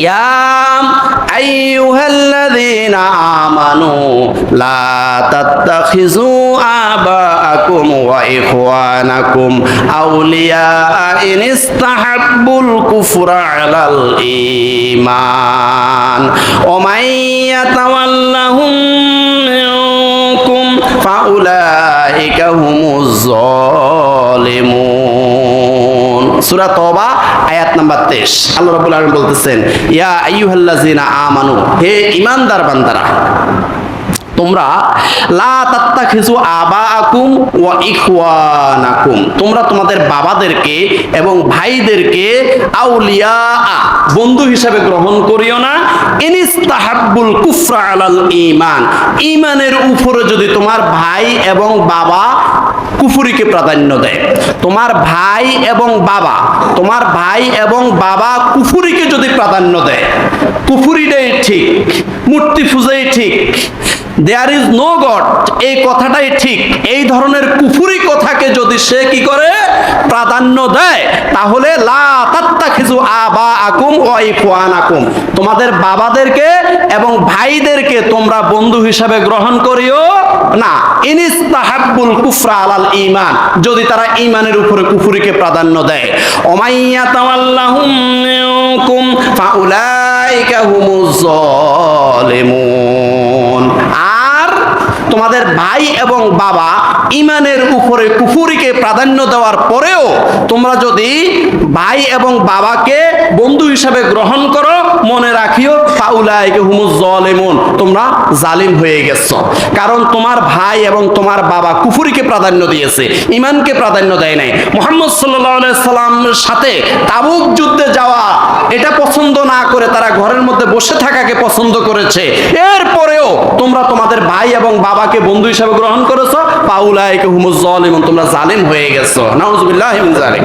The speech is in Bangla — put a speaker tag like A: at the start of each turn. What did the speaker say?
A: يا أيها الذين آمنوا لا تتخذوا آباءكم وإخوانكم أولياء إن استحبوا الكفر على الإيمان. ومن يتولهم منكم فأولئك هم الظالمون. সূরা তওবা, আয়াত নাম্বার 23 আল্লাহ রাব্বুল আলামিন বলতেছেন, ইয়া আইয়ুহাল্লাযিনা আমানু হে ঈমানদার বান্দারা তোমরা, লা তাত্তাখিজু আবাআকুম ওয়া ইখওয়ানাকুম। তোমরা তোমাদের বাবাদেরকে এবং ভাইদেরকে আউলিয়া বন্ধু হিসাবে গ্রহণ করিও না। ইনিস্তাহাব্বুল কুফরা আলাল ঈমান, ঈমানের উপরে যদি তোমার ভাই এবং বাবা কুফুরিকে প্রাধান্য দেয়, তোমার ভাই এবং বাবা, তোমার ভাই এবং বাবা কুফুরিকে যদি প্রাধান্য দেয়, কুফুরিটাই ঠিক, মূর্তি পূজাই ঠিক দেয়ার ইজ নো গড এই কথাটাই ঠিক। এই ধরনের কুফুরি কথাকে যদি সে কি করে? প্রাধান্য দেয়, তাহলে লা তাত্তাখিজু আবা আকুম ও ইখওয়ানাকুম। তোমাদের বাবাদেরকে এবং ভাইদেরকে তোমরা বন্ধু হিসাবে গ্রহণ করিও না। ইনিস্তাহাব্বুল কুফরা আলাল ঈমান। যদি তারা ঈমানের উপরে কুফুরিকে প্রাধান্য দেয়। ওমাইয়া তাওয়াল্লাহুম ফাউলাইকা হুমুজ জালিমুন তোমাদের ভাই এবং বাবা ইমানের উপরে কুফুরিকে প্রাধান্য দেওয়ার পরেও তোমরা যদি ভাই এবং বাবাকে বন্ধু হিসাবে গ্রহণ করো, মনে রাখিও, ফাউলাইকে হুমুজ জালিমুন, তোমরা জালিম হয়ে গেছো। কারণ তোমার ভাই এবং তোমার বাবা কুফুরিকে প্রাধান্য দিয়েছে, ইমানকে প্রাধান্য দেয় নাই। মোহাম্মদ সাল্লাহ সাল্লামের সাথে তাবুক যুদ্ধে যাওয়া না করে তারা ঘরের মধ্যে বসে থাকাকে পছন্দ করেছে। এরপরেও তোমরা তোমাদের ভাই এবং বাবাকে বন্ধু হিসাবে গ্রহণ করেছ পাউলাইকে এবং তোমরা জালেম হয়ে গেছো। নাউজুবিল্লাহ মিন জালিক।